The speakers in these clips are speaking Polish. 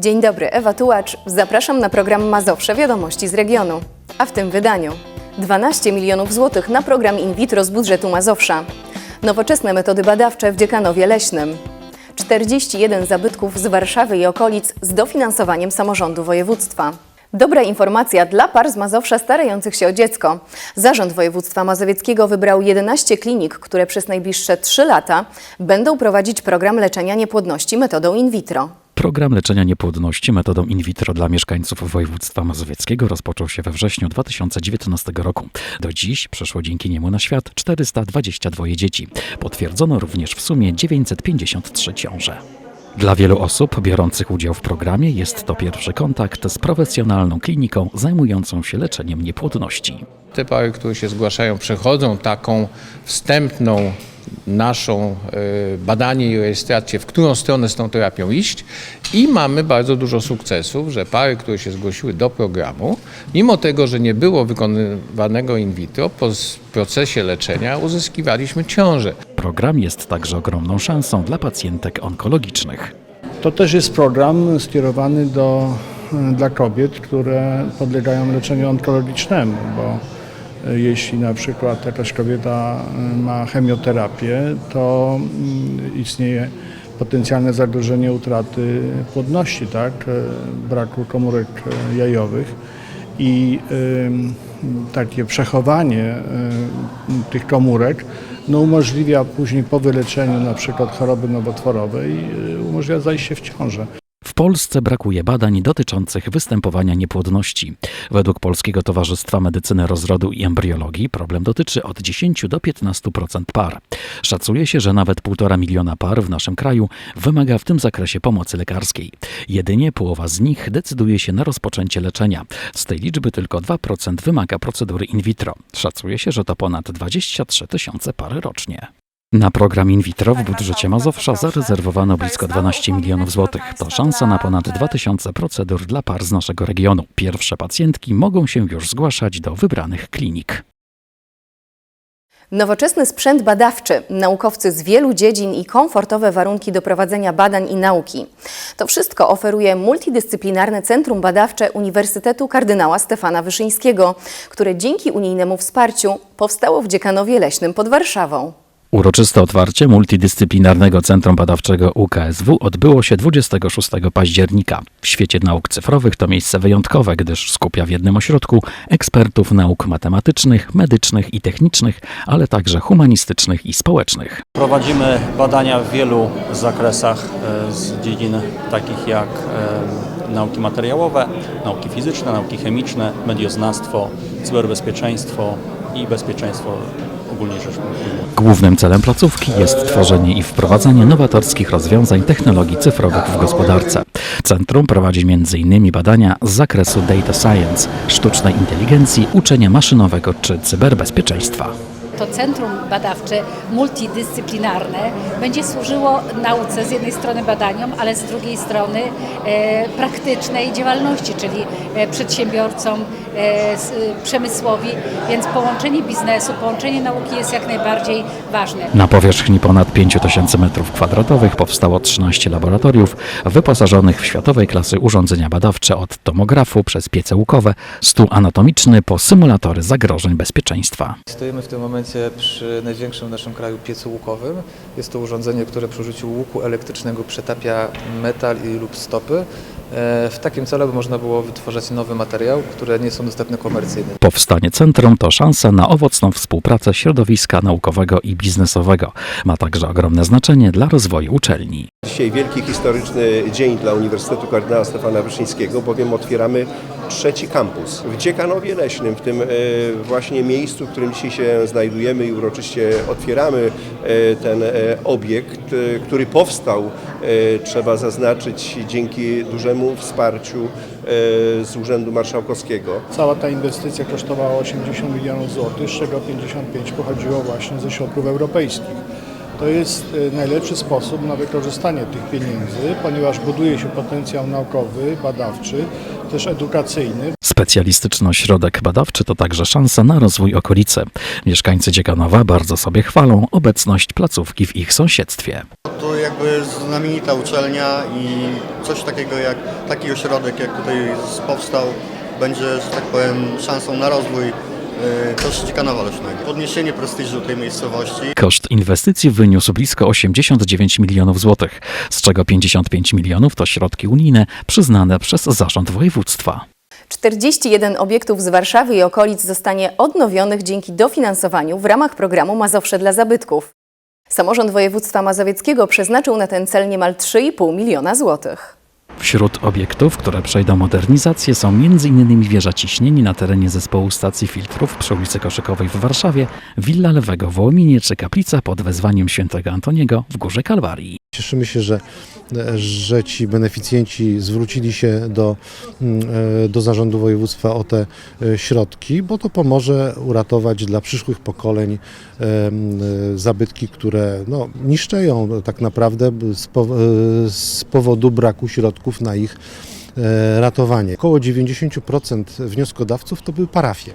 Dzień dobry, Ewa Tułacz. Zapraszam na program Mazowsze Wiadomości z regionu. A w tym wydaniu 12 milionów złotych na program in vitro z budżetu Mazowsza. Nowoczesne metody badawcze w Dziekanowie Leśnym. 41 zabytków z Warszawy i okolic z dofinansowaniem samorządu województwa. Dobra informacja dla par z Mazowsza starających się o dziecko. Zarząd Województwa Mazowieckiego wybrał 11 klinik, które przez najbliższe 3 lata będą prowadzić program leczenia niepłodności metodą in vitro. Program leczenia niepłodności metodą in vitro dla mieszkańców województwa mazowieckiego rozpoczął się we wrześniu 2019 roku. Do dziś przeszło dzięki niemu na świat 422 dzieci. Potwierdzono również w sumie 953 ciąże. Dla wielu osób biorących udział w programie jest to pierwszy kontakt z profesjonalną kliniką zajmującą się leczeniem niepłodności. Te pary, które się zgłaszają, przechodzą taką wstępną naszą e, badanie i rejestrację, w którą stronę z tą terapią iść i mamy bardzo dużo sukcesów, że pary, które się zgłosiły do programu, mimo tego, że nie było wykonywanego in vitro, po procesie leczenia uzyskiwaliśmy ciążę. Program jest także ogromną szansą dla pacjentek onkologicznych. To też jest program skierowany do, dla kobiet, które podlegają leczeniu onkologicznemu, bo e, jeśli na przykład jakaś kobieta e, ma chemioterapię, to mm, istnieje potencjalne zagrożenie utraty płodności, tak, e, braku komórek e, jajowych i takie przechowanie tych komórek no, umożliwia później po wyleczeniu na przykład choroby nowotworowej umożliwia zajście w ciążę. W Polsce brakuje badań dotyczących występowania niepłodności. Według Polskiego Towarzystwa Medycyny Rozrodu i Embriologii problem dotyczy od 10 do 15% par. Szacuje się, że nawet 1,5 miliona par w naszym kraju wymaga w tym zakresie pomocy lekarskiej. Jedynie połowa z nich decyduje się na rozpoczęcie leczenia. Z tej liczby tylko 2% wymaga procedury in vitro. Szacuje się, że to ponad 23 tysiące par rocznie. Na program in vitro w budżecie Mazowsza zarezerwowano blisko 12 milionów złotych. To szansa na ponad 2000 procedur dla par z naszego regionu. Pierwsze pacjentki mogą się już zgłaszać do wybranych klinik. Nowoczesny sprzęt badawczy, naukowcy z wielu dziedzin i komfortowe warunki do prowadzenia badań i nauki. To wszystko oferuje multidyscyplinarne Centrum Badawcze Uniwersytetu Kardynała Stefana Wyszyńskiego, które dzięki unijnemu wsparciu powstało w Dziekanowie Leśnym pod Warszawą. Uroczyste otwarcie multidyscyplinarnego Centrum Badawczego UKSW odbyło się 26 października. W świecie nauk cyfrowych to miejsce wyjątkowe, gdyż skupia w jednym ośrodku ekspertów nauk matematycznych, medycznych i technicznych, ale także humanistycznych i społecznych. Prowadzimy badania w wielu zakresach e, z dziedzin takich jak e, nauki materiałowe, nauki fizyczne, nauki chemiczne, medioznawstwo, cyberbezpieczeństwo i bezpieczeństwo ogólnie rzecz ujmując. Głównym celem placówki jest tworzenie i wprowadzanie nowatorskich rozwiązań technologii cyfrowych w gospodarce. Centrum prowadzi m.in. badania z zakresu data science, sztucznej inteligencji, uczenia maszynowego czy cyberbezpieczeństwa. To centrum badawcze multidyscyplinarne będzie służyło nauce z jednej strony badaniom, ale z drugiej strony e, praktycznej działalności, czyli e, przedsiębiorcom, przemysłowi, więc połączenie biznesu, połączenie nauki jest jak najbardziej ważne. Na powierzchni ponad 5000 m2 powstało 13 laboratoriów wyposażonych w światowej klasy urządzenia badawcze od tomografu przez piece łukowe, stół anatomiczny po symulatory zagrożeń bezpieczeństwa. Stoimy w tym momencie przy największym w naszym kraju piecu łukowym. Jest to urządzenie, które przy użyciu łuku elektrycznego przetapia metal i lub stopy. E, W takim celu, by można było wytwarzać nowy materiał, które nie są dostępne komercyjnie. Powstanie centrum to szansa na owocną współpracę środowiska naukowego i biznesowego. Ma także ogromne znaczenie dla rozwoju uczelni. Dzisiaj wielki historyczny dzień dla Uniwersytetu Kardynała Stefana Wyszyńskiego, bowiem otwieramy trzeci kampus w Dziekanowie Leśnym, w tym e, właśnie miejscu, w którym dzisiaj się znajdujemy i uroczyście otwieramy e, ten e, obiekt, który powstał, trzeba zaznaczyć, dzięki dużemu wsparciu z Urzędu Marszałkowskiego. Cała ta inwestycja kosztowała 80 milionów złotych, z czego 55 pochodziło właśnie ze środków europejskich. To jest e, najlepszy sposób na wykorzystanie tych pieniędzy, ponieważ buduje się potencjał naukowy, badawczy, też edukacyjny. Specjalistyczny ośrodek badawczy to także szansa na rozwój okolicy. Mieszkańcy Dziekanowa bardzo sobie chwalą obecność placówki w ich sąsiedztwie. To jakby znamienita uczelnia i coś takiego jak taki ośrodek, jak tutaj powstał, będzie, że tak powiem, szansą na rozwój y, też Ciekanowa Leśnego. Podniesienie prestiżu tej miejscowości. Koszt inwestycji wyniósł blisko 89 milionów złotych, z czego 55 milionów to środki unijne przyznane przez zarząd województwa. 41 obiektów z Warszawy i okolic zostanie odnowionych dzięki dofinansowaniu w ramach programu Mazowsze dla zabytków. Samorząd województwa mazowieckiego przeznaczył na ten cel niemal 3,5 miliona złotych. Wśród obiektów, które przejdą modernizację są m.in. wieża ciśnieni na terenie zespołu stacji filtrów przy ulicy Koszykowej w Warszawie, Willa Lewego w Wołominie czy kaplica pod wezwaniem świętego Antoniego w Górze Kalwarii. Cieszymy się, że, że ci beneficjenci zwrócili się do, mm, e, do zarządu województwa o te e, środki, bo to pomoże uratować dla przyszłych pokoleń e, zabytki, które no, niszczeją tak naprawdę z, po, z powodu braku środków na ich ratowanie. Około 90% wnioskodawców to były parafie,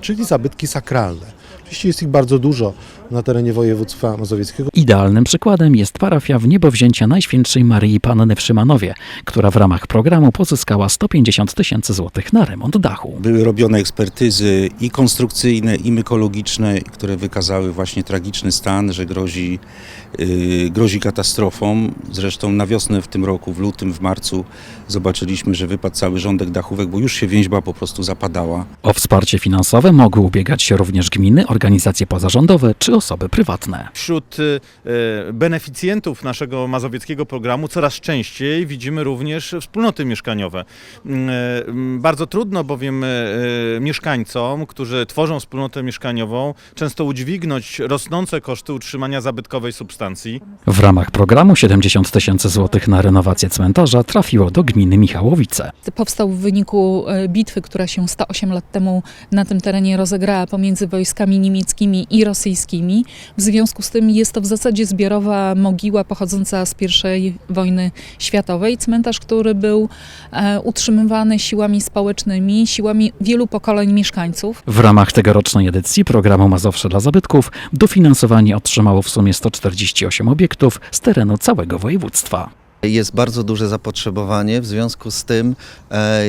czyli zabytki sakralne. Oczywiście jest ich bardzo dużo na terenie województwa mazowieckiego. Idealnym przykładem jest parafia w niebowzięcia Najświętszej Maryi Panny w Szymanowie, która w ramach programu pozyskała 150 tysięcy złotych na remont dachu. Były robione ekspertyzy i konstrukcyjne, i mykologiczne, które wykazały właśnie tragiczny stan, że grozi, grozi katastrofą. Zresztą na wiosnę w tym roku, w lutym, w marcu zobaczyliśmy, że wypadł cały rządek dachówek, bo już się więźba po prostu zapadała. O wsparcie finansowe mogły ubiegać się również gminy, organizacje pozarządowe czy osoby prywatne. Wśród e, beneficjentów naszego mazowieckiego programu coraz częściej widzimy również wspólnoty mieszkaniowe. Mm, mm, Bardzo trudno bowiem mieszkańcom, którzy tworzą wspólnotę mieszkaniową, często udźwignąć rosnące koszty utrzymania zabytkowej substancji. W ramach programu 70 tysięcy złotych na renowację cmentarza trafiło do gminy Michałowice. powstał w wyniku e, bitwy, która się 108 lat temu na tym terenie rozegrała pomiędzy wojskami niemieckimi i rosyjskimi. W związku z tym jest to w zasadzie zbiorowa mogiła pochodząca z I wojny światowej. Cmentarz, który był e, utrzymywany siłami społecznymi, siłami wielu pokoleń mieszkańców. W ramach tegorocznej edycji programu Mazowsze dla zabytków dofinansowanie otrzymało w sumie 148 obiektów z terenu całego województwa. Jest bardzo duże zapotrzebowanie, w związku z tym e,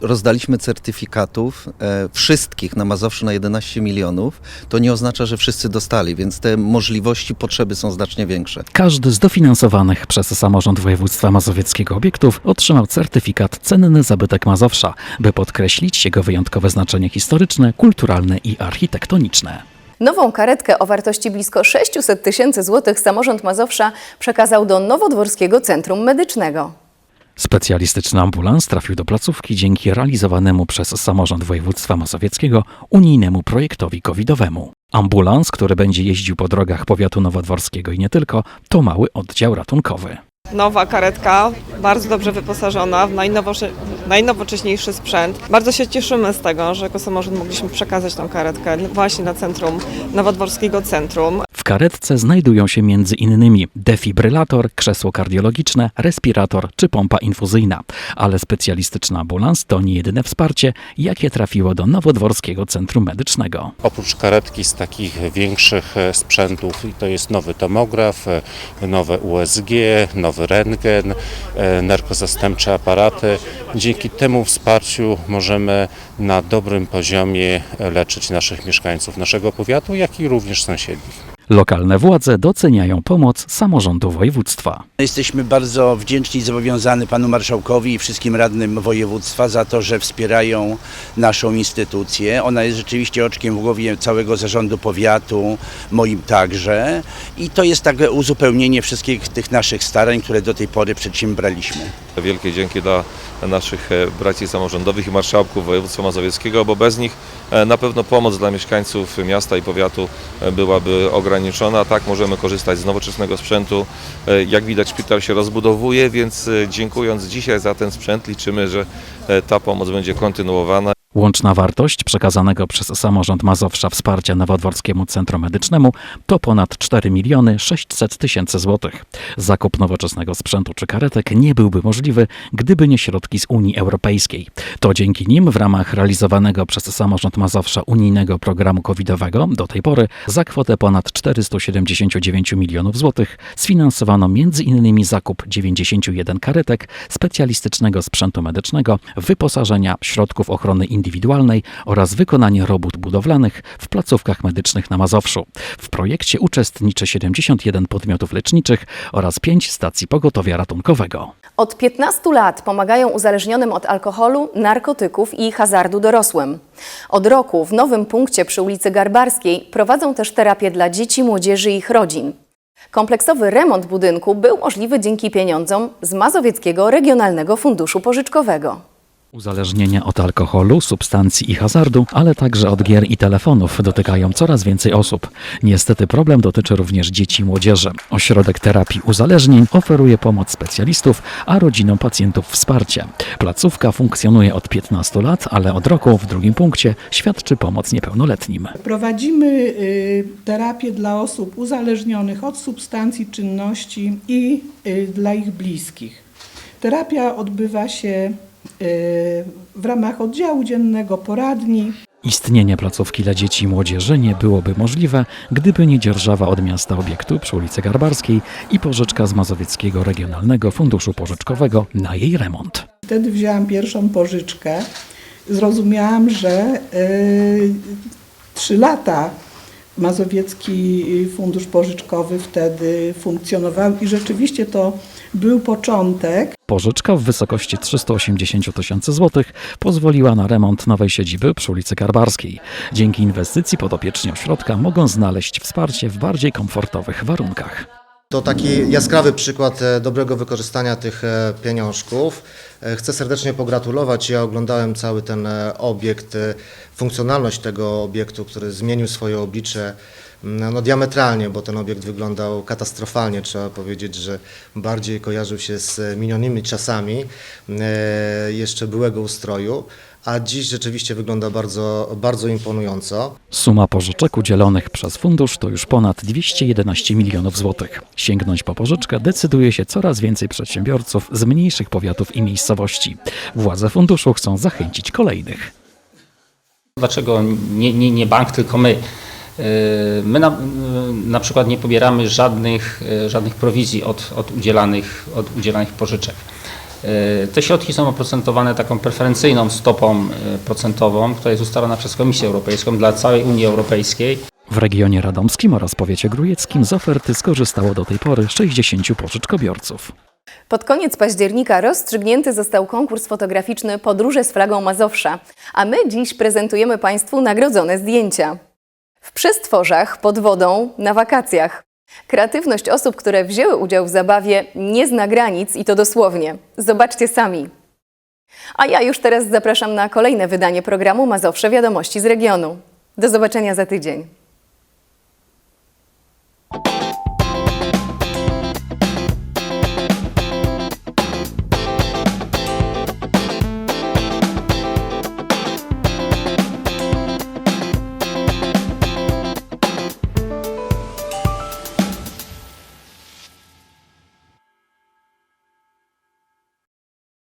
rozdaliśmy certyfikatów e, wszystkich na Mazowszu na 11 milionów. To nie oznacza, że wszyscy dostali, więc te możliwości, potrzeby są znacznie większe. Każdy z dofinansowanych przez samorząd województwa mazowieckiego obiektów otrzymał certyfikat Cenny Zabytek Mazowsza, by podkreślić jego wyjątkowe znaczenie historyczne, kulturalne i architektoniczne. Nową karetkę o wartości blisko 600 tysięcy złotych samorząd Mazowsza przekazał do Nowodworskiego Centrum Medycznego. Specjalistyczny ambulans trafił do placówki dzięki realizowanemu przez samorząd województwa mazowieckiego unijnemu projektowi covidowemu. Ambulans, który będzie jeździł po drogach powiatu nowodworskiego i nie tylko, to mały oddział ratunkowy. Nowa karetka, bardzo dobrze wyposażona w najnowocześniejszy sprzęt. Bardzo się cieszymy z tego, że jako samorząd mogliśmy przekazać tą karetkę właśnie na centrum, Nowodworskiego Centrum. Karetce znajdują się innymi defibrylator, krzesło kardiologiczne, respirator czy pompa infuzyjna. Ale specjalistyczny ambulans to nie jedyne wsparcie, jakie trafiło do Nowodworskiego Centrum Medycznego. Oprócz karetki z takich większych e, sprzętów, to jest nowy tomograf, e, nowe USG, nowy rentgen, e, narkozastępcze aparaty. Dzięki temu wsparciu możemy na dobrym poziomie leczyć naszych mieszkańców naszego powiatu, jak i również sąsiednich. Lokalne władze doceniają pomoc samorządu województwa. Jesteśmy bardzo wdzięczni i zobowiązani panu marszałkowi i wszystkim radnym województwa za to, że wspierają naszą instytucję. Ona jest rzeczywiście oczkiem w głowie całego zarządu powiatu, moim także. I to jest takie uzupełnienie wszystkich tych naszych starań, które do tej pory przedsiębraliśmy. Wielkie dzięki dla naszych e, braci samorządowych i marszałków województwa mazowieckiego, bo bez nich na pewno pomoc dla mieszkańców miasta i powiatu e, byłaby ograniczona. Tak możemy korzystać z nowoczesnego sprzętu. E, Jak widać szpital się rozbudowuje, więc e, dziękując dzisiaj za ten sprzęt liczymy, że e, ta pomoc będzie kontynuowana. Łączna wartość przekazanego przez samorząd Mazowsza wsparcia Nowodworskiemu Centrum Medycznemu to ponad 4 miliony 600 tysięcy złotych. Zakup nowoczesnego sprzętu czy karetek nie byłby możliwy, gdyby nie środki z Unii Europejskiej. To dzięki nim w ramach realizowanego przez samorząd Mazowsza unijnego programu covidowego do tej pory za kwotę ponad 479 milionów złotych sfinansowano m.in. zakup 91 karetek, specjalistycznego sprzętu medycznego, wyposażenia środków ochrony indywidualnej oraz wykonanie robót budowlanych w placówkach medycznych na Mazowszu. W projekcie uczestniczy 71 podmiotów leczniczych oraz 5 stacji pogotowia ratunkowego. Od 15 lat pomagają uzależnionym od alkoholu, narkotyków i hazardu dorosłym. Od roku w nowym punkcie przy ulicy Garbarskiej prowadzą też terapię dla dzieci, młodzieży i ich rodzin. Kompleksowy remont budynku był możliwy dzięki pieniądzom z Mazowieckiego Regionalnego Funduszu Pożyczkowego. Uzależnienia od alkoholu, substancji i hazardu, ale także od gier i telefonów dotykają coraz więcej osób. Niestety problem dotyczy również dzieci i młodzieży. Ośrodek terapii uzależnień oferuje pomoc specjalistów, a rodzinom pacjentów wsparcie. Placówka funkcjonuje od 15 lat, ale od roku w drugim punkcie świadczy pomoc niepełnoletnim. Prowadzimy y, terapię dla osób uzależnionych od substancji, czynności i y, dla ich bliskich. Terapia odbywa się w ramach oddziału dziennego poradni. Istnienie placówki dla dzieci i młodzieży nie byłoby możliwe, gdyby nie dzierżawa od miasta obiektu przy ulicy Garbarskiej i pożyczka z Mazowieckiego Regionalnego Funduszu Pożyczkowego na jej remont. Wtedy wzięłam pierwszą pożyczkę. Zrozumiałam, że y, trzy lata Mazowiecki Fundusz Pożyczkowy wtedy funkcjonował i rzeczywiście to był początek. Pożyczka w wysokości 380 tysięcy złotych pozwoliła na remont nowej siedziby przy ulicy Karbarskiej. Dzięki inwestycji podopieczni ośrodka mogą znaleźć wsparcie w bardziej komfortowych warunkach. To taki jaskrawy przykład e, dobrego wykorzystania tych e, pieniążków. E, Chcę serdecznie pogratulować. Ja oglądałem cały ten obiekt, funkcjonalność tego obiektu, który zmienił swoje oblicze no, diametralnie, bo ten obiekt wyglądał katastrofalnie. Trzeba powiedzieć, że bardziej kojarzył się z minionymi czasami jeszcze byłego ustroju, a dziś rzeczywiście wygląda bardzo, bardzo imponująco. Suma pożyczek udzielonych przez fundusz to już ponad 211 milionów złotych. Sięgnąć po pożyczkę decyduje się coraz więcej przedsiębiorców z mniejszych powiatów i miejscowości. Władze funduszu chcą zachęcić kolejnych. Dlaczego nie, nie, nie bank, tylko my? Yy, My na, yy, na przykład nie pobieramy żadnych, yy, żadnych prowizji od, od, udzielanych, od udzielanych pożyczek. Yy, Te środki są oprocentowane taką preferencyjną stopą yy, procentową, która jest ustalona przez Komisję Europejską dla całej Unii Europejskiej. W regionie radomskim oraz powiecie grujeckim z oferty skorzystało do tej pory 60 pożyczkobiorców. Pod koniec października rozstrzygnięty został konkurs fotograficzny Podróże z flagą Mazowsza, a my dziś prezentujemy Państwu nagrodzone zdjęcia. W przestworzach, pod wodą, na wakacjach. Kreatywność osób, które wzięły udział w zabawie, nie zna granic i to dosłownie. Zobaczcie sami. A ja już teraz zapraszam na kolejne wydanie programu Mazowsze Wiadomości z regionu. Do zobaczenia za tydzień.